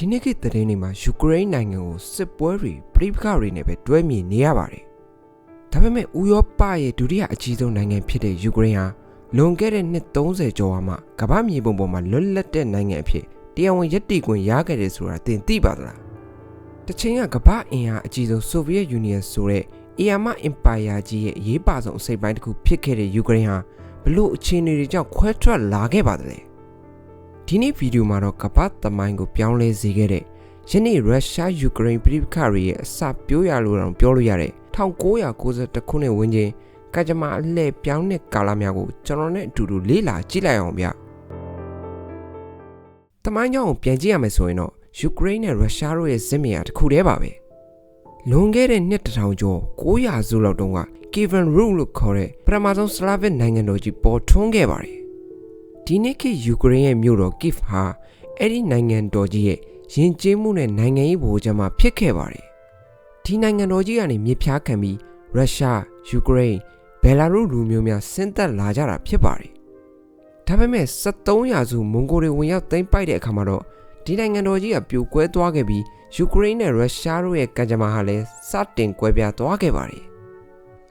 ဒီနေ့ခေတ်သတင်းတွေမှာယူကရိန်းနိုင်ငံကိုစစ်ပွဲတွေပြည်ပခါတွေနဲ့ပဲတွဲမြင်နေရပါတယ်။ဒါပေမဲ့ဥရောပရဲ့ဒုတိယအကြီးဆုံးနိုင်ငံဖြစ်တဲ့ယူကရိန်းဟာလွန်ခဲ့တဲ့နှစ်30ကျော်မှကမ္ဘာမြေပုံပေါ်မှာလွတ်လပ်တဲ့နိုင်ငံအဖြစ်တရားဝင်ရည်တည်ခွင့်ရခဲ့တယ်ဆိုတာသင်သိပါသလား။တချိန်ကကမ္ဘာအင်အားအကြီးဆုံးဆိုဗီယက်ယူနီယံဆိုတဲ့အီယာမအင်ပါယာကြီးရဲ့အရေးပါဆုံးအစိပ်ပိုင်းတစ်ခုဖြစ်ခဲ့တဲ့ယူကရိန်းဟာဘလို့အခြေအနေတွေကြောင့်ခွဲထွက်လာခဲ့ပါသလဲ။ ဒီနေ့ဗီဒီယိုမှာတော့ကမ္ဘာသမိုင်းကိုပြောင်းလဲစေခဲ့တဲ့ယနေ့ရုရှားယူကရိန်းပြည်ပခါတွေရဲ့အစပြိုးရလို့တောင်ပြောလို့ရတဲ့1992ခုနှစ်ဝန်းကျင်ကကြမ္မာအလှည့်ပြောင်းတဲ့ကာလများကိုကျွန်တော်နဲ့အတူတူလေ့လာကြည့်လိုက်အောင်ဗျ။တမိုင်းကြောင်းကိုပြန်ကြည့်ရမယ်ဆိုရင်တော့ယူကရိန်းနဲ့ရုရှားတို့ရဲ့စစ်မြေယာတစ်ခုတည်းပါပဲ။လွန်ခဲ့တဲ့နှစ်1000ကျော်900စုလောက်တုန်းက Kievan Rus လို့ခေါ်တဲ့ပထမဆုံး Slavic နိုင်ငံတော်ကြီးပေါ်ထွန်းခဲ့ပါတယ်။ ဒီနေ့ခေတ်ယူကရိန်းရဲ့မြို့တော် Kiev ဟာအဲ့ဒီနိုင်ငံတော်ကြီးရဲ့ယဉ်ကျေးမှုနဲ့နိုင်ငံရေးဗဟိုချက်မှာဖြစ်ခဲ့ပါတယ်။ဒီနိုင်ငံတော်ကြီးကနေမြေဖြားခံပြီးရုရှား၊ယူကရိန်း၊ဘယ်လာရုလူမျိုးများဆင်းသက်လာကြတာဖြစ်ပါတယ်။ဒါပေမဲ့73ရာစုမွန်ဂိုတွေဝင်ရောက်သိမ်းပိုက်တဲ့အခါမှာတော့ဒီနိုင်ငံတော်ကြီးကပြိုကွဲသွားခဲ့ပြီးယူကရိန်းနဲ့ရုရှားတို့ရဲ့ကံကြမ္မာဟာလည်းစတင်ကွဲပြားသွားခဲ့ပါတယ်။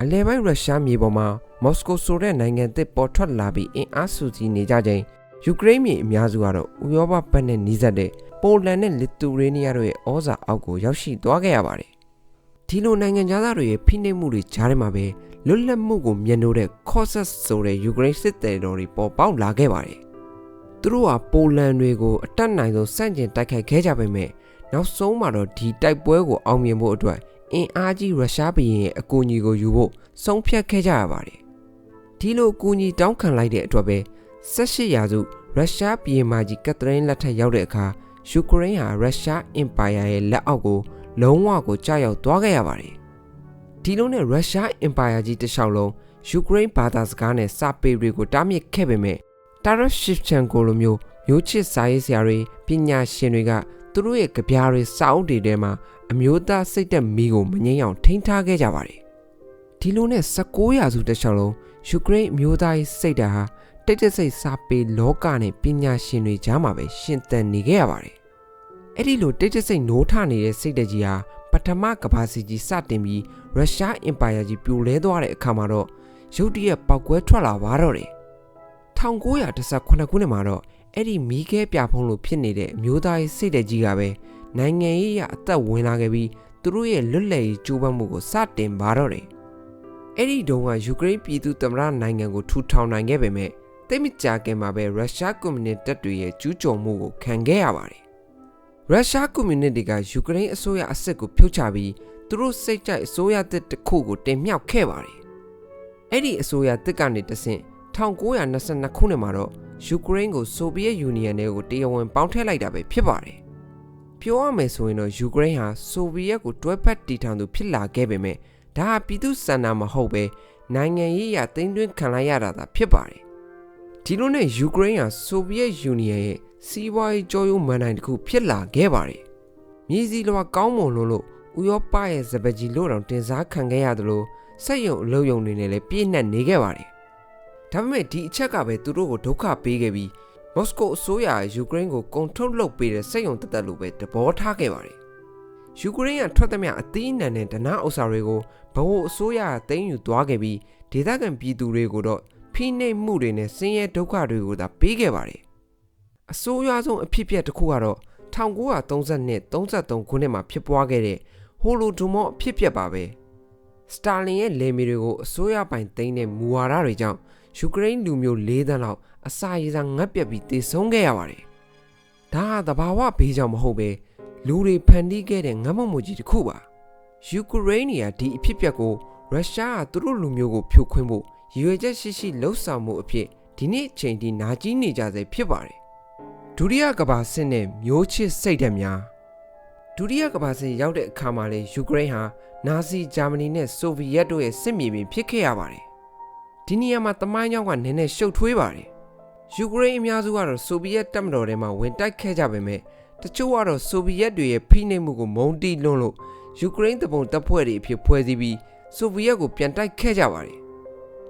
အလဲပိုင်းရုရှားမြေပေါ်မှာမော်စကိုဆိုတဲ့နိုင်ငံသစ်ပေါ်ထွက်လာပြီးအင်အားစုကြည်နေကြချိန်ယူကရိန်းမြေအများစုကတော့ဥရောပဘက်နဲ့နှီးစပ်တဲ့ပိုလန်နဲ့လစ်သူရေးနီးယားတို့ရဲ့ဩဇာအောက်ကိုရောက်ရှိသွားခဲ့ရပါတယ်။ဒီလိုနိုင်ငံသားတွေရဲ့ဖိနှိပ်မှုတွေကြားထဲမှာပဲလွတ်လပ်မှုကိုမြင်လို့တဲ့ Cossack ဆိုတဲ့ယူကရိန်းစစ်သည်တော်တွေပေါ်ပေါက်လာခဲ့ပါတယ်။သူတို့ဟာပိုလန်တွေကိုအတက်နိုင်ဆုံးစန့်ကျင်တိုက်ခိုက်ခဲ့ကြပေမဲ့နောက်ဆုံးမှာတော့ဒီတိုက်ပွဲကိုအောင်မြင်ဖို့အတွက် အင်အားကြီးရုရှားဘီရင်ရဲ့အကူအညီကိုယူဖို့ဆုံးဖြတ်ခဲ့ကြရပါတယ်။ဒီလိုအကူအညီတောင်းခံလိုက်တဲ့အတွက်ပဲ18ရာစုရုရှားပြည်မာကြီးကက်သရင်းလက်ထက်ရောက်တဲ့အခါယူကရိန်းဟာရုရှားအင်ပါယာရဲ့လက်အောက်ကိုလုံးဝကိုကြာရောက်သွားခဲ့ရပါတယ်။ဒီလိုနဲ့ရုရှားအင်ပါယာကြီးတစ်လျှောက်လုံးယူကရိန်းဘာသာစကားနဲ့စာပေတွေကိုတားမြစ်ခဲ့ပေမဲ့တာရရှစ်ချန်ကိုလိုမျိုးမျိုးချစ်စာရေးဆရာတွေပညာရှင်တွေကသူတို့ရဲ့ကြပြားတွေစာအုပ်တွေထဲမှာ အမျိုးသားစိတ်သက်မီးကိုမငြိမ်းအောင်ထိန်းထားခဲ့ကြပါတယ်။ဒီလိုနဲ့16ရာစုတစ်လျှောက်လုံးယူကရိန်းအမျိုးသားရေးစိတ်ဓာတ်ဟာတိတ်တဆိတ်စာပေလောကနဲ့ပညာရှင်တွေကြားမှာပဲရှင်သန်နေခဲ့ရပါတယ်။အဲ့ဒီလိုတိတ်တဆိတ်နိုးထနေတဲ့စိတ်တကြီးဟာပထမကမ္ဘာစစ်ကြီးစတင်ပြီးရုရှားအင်ပါယာကြီးပြိုလဲသွားတဲ့အခါမှာတော့ရုတ်တရက်ပောက်ကွဲထွက်လာပါတော့တယ်။1918ခုနှစ်မှာတော့အဲ့ဒီမီးခဲပြဖုံးလို့ဖြစ်နေတဲ့အမျိုးသားရေးစိတ်တကြီးကပဲ နိုင်ငံရေးအရအသက်ဝင်လာခဲ့ပြီးသူတို့ရဲ့လွတ်လပ်ရေးကြိုးပမ်းမှုကိုစတင်ပါတော့တယ်။အဲ့ဒီတုန်းကယူကရိန်းပြည်သူသမ္မတနိုင်ငံကိုထူထောင်နိုင်ခဲ့ပေမဲ့တိတ်မကြခင်မှာပဲရုရှားကွန်မြူနစ်တပ်တွေရဲ့ကျူးကျော်မှုကိုခံခဲ့ရပါတယ်။ရုရှားကွန်မြူနစ်တွေကယူကရိန်းအစိုးရအစစ်ကိုဖြုတ်ချပြီးသူတို့စိတ်ကြိုက်အစိုးရတစ်တစ်ခုကိုတင်မြှောက်ခဲ့ပါတယ်။အဲ့ဒီအစိုးရတစ်ကနေတဆင့်1922ခုနှစ်မှာတော့ယူကရိန်းကိုဆိုဗီယက်ယူနီယံနဲ့ကိုတရားဝင်ပေါင်းထည့်လိုက်တာပဲဖြစ်ပါတယ်။ ပြောရမယ်ဆိုရင်တော့ယူကရိန်းဟာဆိုဗီယက်ကိုတွဲဖက်တည်ထောင်သူဖြစ်လာခဲ့ပေမဲ့ဒါဟာပြည်သူစံနာမဟုတ်ပဲနိုင်ငံရေးအရတင်သွင်းခံလိုက်ရတာသာဖြစ်ပါတယ်ဒီလိုနဲ့ယူကရိန်းဟာဆိုဗီယက်ယူနီယံရဲ့စီးပွားရေးကြောရုံးမန်တိုင်းတစ်ခုဖြစ်လာခဲ့ပါတယ်။မြေစီလွာကောင်းမွန်လို့လို့ဥရောပရဲ့စပကြီးလို့တောင်တင်စားခံခဲ့ရသလိုစက်ရုံအလုပ်ရုံတွေနဲ့လည်းပြည့်နှက်နေခဲ့ပါတယ်။ဒါပေမဲ့ဒီအချက်ကပဲသူတို့ကိုဒုက္ခပေးခဲ့ပြီး မော်စကိုအစိုးရယူကရိန်းကိုကုန်ထုတ်လုပ်ပေးတဲ့စက်ရုံတက်တက်လို့ပဲတဘောထားခဲ့ပါတယ်။ယူကရိန်းကထွက်သမျှအသီးအနှံနဲ့ဒနာဥစ္စာတွေကိုဘဝအစိုးရကသိမ်းယူသွားခဲ့ပြီးဒေသခံပြည်သူတွေကိုတော့ဖိနှိပ်မှုတွေနဲ့ဆင်းရဲဒုက္ခတွေကိုသာပေးခဲ့ပါတယ်။အဆိုးရွားဆုံးအဖြစ်အပျက်တစ်ခုကတော့1932 33ခုနှစ်မှာဖြစ်ပွားခဲ့တဲ့ဟိုလိုဒူမော့အဖြစ်အပျက်ပါပဲ။စတာလင်ရဲ့လေမီတွေကိုအစိုးရပိုင်သိမ်းတဲ့မူဝါဒတွေကြောင့်ယူကရိန်းလူမျိုး၄သန်းလောက် အစာရေစာငတ်ပြတ်ပြီးတည်ဆုံးခဲ့ရပါတယ်။ဒါဟာသဘာဝဘေးကြောင့်မဟုတ်ပဲလူတွေဖန်တီးခဲ့တဲ့ငတ်မမှုကြီးတစ်ခုပါ။ယူကရိန်းကဒီအဖြစ်အပျက်ကိုရုရှားကသူတို့လူမျိုးကိုဖြိုခွင်းဖို့ရည်ရွယ်ချက်ရှိရှိလှုပ်ဆောင်မှုအဖြစ်ဒီနေ့အချိန်ထိနာကြီးနေကြဆဲဖြစ်ပါတယ်ဒုတိယကမ္ဘာစစ်နဲ့မျိုးချစ်စိတ်ဓာတ်များဒုတိယကမ္ဘာစစ်ရောက်တဲ့အခါမှာလေယူကရိန်းဟာနာဇီဂျာမနီနဲ့ဆိုဗီယက်တို့ရဲ့စစ်မြေပြင်ဖြစ်ခဲ့ရပါတယ်ဒီနေရာမှာတမိုင်းကြောင်းကနည်းနည်းရှုပ်ထွေးပါတယ် ယူကရိန်းအများစုကတော့ဆိုဗီယက်တပ်မတော်ထဲမှာဝင်တိုက်ခဲ့ကြပေမဲ့တချို့ကတော့ဆိုဗီယက်တွေရဲ့ဖိနှိပ်မှုကိုမုန်းတီးလွန်းလို့ယူကရိန်းတပုံတပ်ဖွဲ့တွေအဖြစ်ဖွဲ့စည်းပြီးဆိုဗီယက်ကိုပြန်တိုက်ခဲ့ကြပါတယ်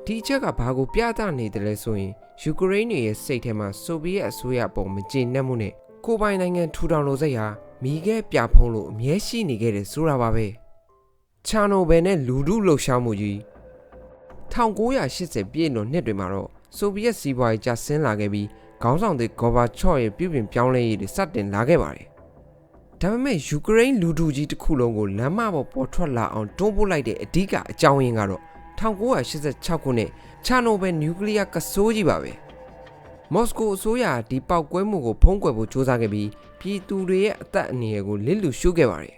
ဒီချက်ကဘာကိုပြသနေတယ်လဲဆိုရင်ယူကရိန်းရဲ့စိတ်ထဲမှာဆိုဗီယက်အစိုးရပုံမကျေနပ်မှုနဲ့ကိုပိုင်နိုင်ငံထူထောင်လိုစိတ်ဟာမိခဲပြဖုံးလို့အမြဲရှိနေခဲ့တယ်ဆိုတာပါပဲချာနိုဘယ်နဲ့လူဒုလှုပ်ရှားမှုကြီး1980ပြည့်လွန်နှစ်တွေမှာတော့ ဆိုဗီယက်စီးပွားရေးကျဆင်းလာခဲ့ပြီးခေါင်းဆောင်တွေဂေါ်ဘာချော့ရဲ့ပြုပြင်ပြောင်းလဲရေးတွေစတင်လာခဲ့ပါတယ်ဒါပေမဲ့ယူကရိန်းလူထုကြီးတစ်ခုလုံးကိုလမ်းမပေါ်ပေါ်ထွက်လာအောင်တွန်းပို့လိုက်တဲ့အဓိကအကြောင်းရင်းကတော့1986ခုနှစ်ချာနိုဘယ်နျူကလ িয়ার ကဆိုးကြီးပါပဲမော်စကိုအစိုးရကဒီပောက်ကွဲမှုကိုဖုံးကွယ်ဖို့စ조사ခဲ့ပြီးပြည်သူတွေရဲ့အသက်အန္တရာယ်ကိုလစ်လူရှုခဲ့ပါတယ်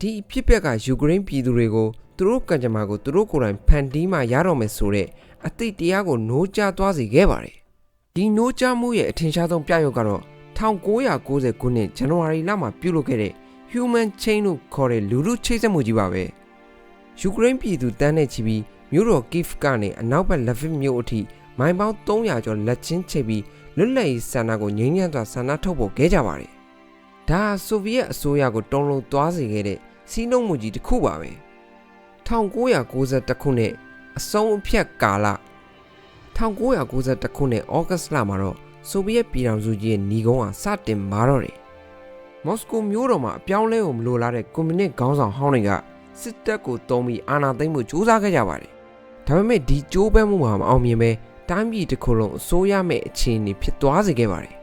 ဒီအဖြစ်ပျက်ကယူကရိန်းပြည်သူတွေကို သူတို့ကံကြမ္မာကိုသူတို့ကိုယ်တိုင်ဖန်တီးမှရတော့မယ်ဆိုတဲ့အသိတရားကိုနှိုးကြားသွားစေခဲ့ပါတယ်ဒီနှိုးကြားမှုရဲ့အထင်ရှားဆုံးပြရုပ်ကတော့1990ခုနှစ်ဇန်နဝါရီလမှာပြုလုပ်ခဲ့တဲ့ Human Chain လို့ခေါ်တဲ့လူလူချိတ်ဆက်မှုကြီးပါပဲယူကရိန်းပြည်သူတန်းနဲ့ချီပြီးမြို့တော် Kiev ကနေအနောက်ဘက် Lviv မြို့အထိမိုင်ပေါင်း300ကျော်လက်ချင်းချိတ်ပြီးလွတ်လပ်ရေးဆန္ဒကိုငြိမ်းချမ်းစွာဆန္ဒထုတ်ဖို့ခဲ့ကြပါတယ်ဒါဟာဆိုဗီယက်အစိုးရကိုတုံးလုံးသွားစေခဲ့တဲ့စီးနှုံမှုကြီးတစ်ခုပါပဲ 1991ခုနှစ်အဆုံးအဖြတ်ကာလ1991ခုနှစ်ဩဂတ်လမှာတော့ဆိုဗီယက်ပြည်ထောင်စုကြီးရဲ့ညီကုန်းဟာစတင်မာတော့တယ်မော်စကိုမြို့တော်မှာအပြောင်းလဲကိုမလိုလားတဲ့ကွန်မြူနစ်ခေါင်းဆောင်ဟောင်းတွေကစစ်တပ်ကိုတုံးပြီးအာဏာသိမ်းမှုစူးစမ်းခဲ့ကြပါတယ်ဒါပေမဲ့ဒီကြိုးပမ်းမှုမှာမအောင်မြင်ပဲတိုင်းပြည်တစ်ခုလုံးအစိုးရမဲ့အခြေအနေဖြစ်သွားစေခဲ့ပါတယ်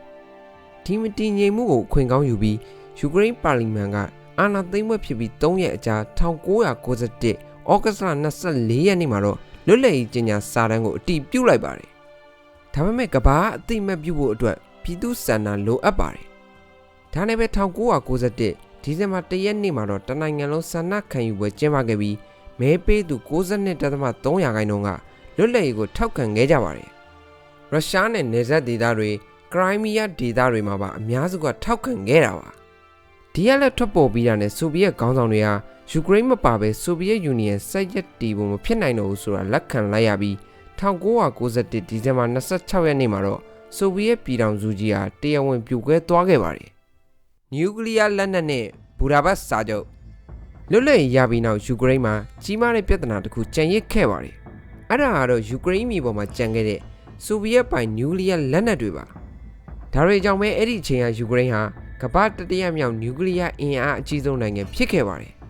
ဒီမတည်ငြိမ်မှုကိုခွင့်ကောင်းယူပြီးယူကရိန်းပါလီမန်ကအာဏာသိမ်းပွဲဖြစ်ပြီး3ရက်အကြာ1991 ဩဂတ်လ24ရက်နေ့မှာတော့လွတ်လပ်ရေးကြေညာစာတမ်းကိုအတည်ပြုလိုက်ပါတယ်။ဒါပေမဲ့ကဘာအသိမဲ့ပြုဖို့အတွက်ပြည်သူစံနာလိုအပ်ပါတယ်။ဒါနဲ့ပဲ1991ဒီဇင်ဘာ1ရက်နေ့မှာတော့တနိုင်ငံလုံးဆန္ဒခံယူပွဲကျင်းပခဲ့ပြီးမဲပေးသူ62.3ရာခိုင်နှုန်းကလွတ်လပ်ရေးကိုထောက်ခံခဲ့ကြပါတယ်။ရုရှားနဲ့နေဆက်ဒေသတွေကရိုင်းမီးယားဒေသတွေမှာပါအများစုကထောက်ခံခဲ့တာပါ။ဒီရက်လက်ထွက်ပေါ်ပြီးတာနဲ့ဆိုဗီယက်ခေါင်းဆောင်တွေဟာ ယူကရိန်းမပါဘဲဆိုဗီယက်ယူနီယံစိုက်ရက်တီဖို့မဖြစ်နိုင်တော့ဘူးဆိုတာလက်ခံလိုက်ရပြီး1991ဒီဇင်ဘာ26ရက်နေ့မှာတော့ဆိုဗီယက်ပြည်ထောင်စုကြီးဟာတရားဝင်ပြိုကွဲသွားခဲ့ပါတယ်။နျူကလ িয়ার လက်နက်နဲ့ဘူဒါဘတ်စာချုပ်လွတ်လပ်ရေးရပြီးနောက်ယူကရိန်းမှာကြီးမားတဲ့ပြဿနာတစ်ခုကြံရစ်ခဲ့ပါတယ်။အဲ့ဒါကတော့ယူကရိန်းပြည်ပေါ်မှာကြံခဲ့တဲ့ဆိုဗီယက်ပိုင်နျူကလ িয়ার လက်နက်တွေပါ။ဒါတွေကြောင့်ပဲအဲ့ဒီအချိန်ကယူကရိန်းဟာကမ္ဘာတတိယမြောက်နျူကလ িয়ার အင်အားအကြီးဆုံးနိုင်ငံဖြစ်ခဲ့ပါတယ်။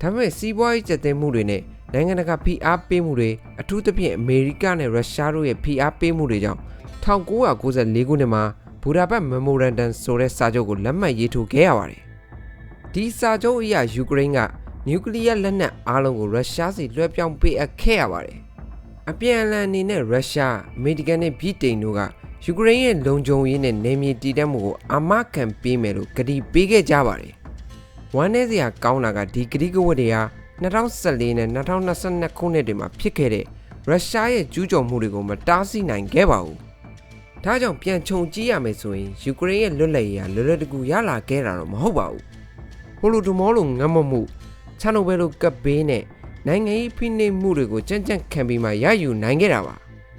ဒါပေမဲ့စီးပွားရေးကျက်သိမ်းမှုတွေနဲ့နိုင်ငံတကာဖိအားပေးမှုတွေအထူးသဖြင့်အမေရိကနဲ့ရုရှားတို့ရဲ့ဖိအားပေးမှုတွေကြောင့်1994ခုနှစ်မှာဘူဒါဘတ်မက်မိုရန်ဒမ်ဆိုတဲ့စာချုပ်ကိုလက်မှတ်ရေးထိုးခဲ့ရပါတယ်။ဒီစာချုပ်အရယူကရိန်းကနျူကလ িয়ার လက်နက်အားလုံးကိုရုရှားစီလွှဲပြောင်းပေးအပ်ခဲ့ရပါတယ်။အပြန်အလှန်အနေနဲ့ရုရှားအမေရိကန်နဲ့ဗြိတိန်တို့ကယူကရိန်းရဲ့လုံခြုံရေးနဲ့နေမြေတည်တံ့မှုကိုအမခံပေးမယ်လို့ကတိပေးခဲ့ကြပါတယ်။ ဝမ်းနည်းစရာကောင်းတာကဒီကတိကဝတ်တွေဟာ2014နဲ့2022ခုနှစ်တွေမှာဖြစ်ခဲ့တဲ့ရုရှားရဲ့ကျူးကျော်မှုတွေကိုမတားဆီးနိုင်ခဲ့ပါဘူး။ဒါကြောင့်ပြန်ခြုံကြည့်ရမယ်ဆိုရင်ယူကရိန်းရဲ့လွတ်လပ်ရေးဟာလွယ်လွယ်တကူရလာခဲ့တာတော့မဟုတ်ပါဘူး။ဟိုလိုဒမောလိုငတ်မမှုချာနိုဘယ်လိုကပ်ဘေးနဲ့နိုင်ငံရေးဖိနှိပ်မှုတွေကိုကြံ့ကြံ့ခံပြီးမှရယူနိုင်ခဲ့တာပါ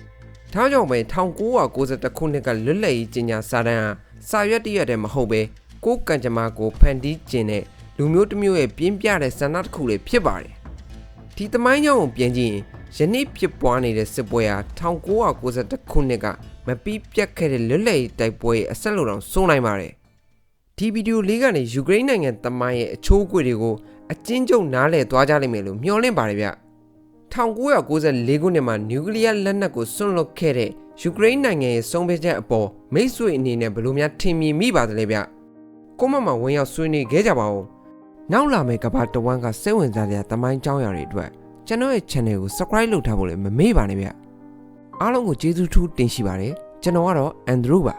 ။ဒါကြောင့်ပဲ1992ခုနှစ်ကလွတ်လပ်ရေးကြေညာစာတမ်းဟာစာရွက်တရက်တည်းမဟုတ်ပဲကိုယ်ကံကြမ္မာကိုဖန်တီးခြင်းနဲ့ လူမျိုးတစ်မျိုးရဲ့ပြင်းပြတဲ့ဆန္ဒတစ်ခုလေးဖြစ်ပါတယ်။ဒီသမိုင်းကြောင်းကိုပြန်ကြည့်ရင်ယနေ့ဖြစ်ပွားနေတဲ့စစ်ပွဲဟာ1992ခုနှစ်ကမပြီးပြတ်ခဲ့တဲ့လွတ်လပ်ရေးတိုက်ပွဲရဲ့အဆက်လို့တောင်စိုးနိုင်ပါတယ်။ဒီဗီဒီယိုလေးကနေယူကရိန်းနိုင်ငံသမိုင်းရဲ့အချိုးအကွေတွေကိုအကျဉ်းချုပ်နားလည်သွားကြလိမ့်မယ်လို့မျှော်လင့်ပါတယ်ဗျ။1994ခုနှစ်မှာနျူကလ িয়ার လက်နက်ကိုစွန့်လွတ်ခဲ့တဲ့ယူကရိန်းနိုင်ငံရဲ့ဆုံးဖြတ်ချက်အပေါ်မိတ်ဆွေအနေနဲ့ဘယ်လိုများထင်မြင်မိပါသလဲဗျ။ကိုမမဝင်ရောက်ဆွေးနွေးခဲ့ကြပါဦး။ နောက်လာမယ့်ကဘာတဝမ်းကစိတ်ဝင်စားစရာတမိုင်းကြောင်းရာတွေအတွက်ကျွန်တော်ရဲ့ channel ကို subscribe လုပ်ထားဖို့လည်းမမေ့ပါနဲ့ဗျအားလုံးကိုကျေးဇူးထူးတင်ရှိပါတယ်ကျွန်တော်ကတော့ Andrew ပါ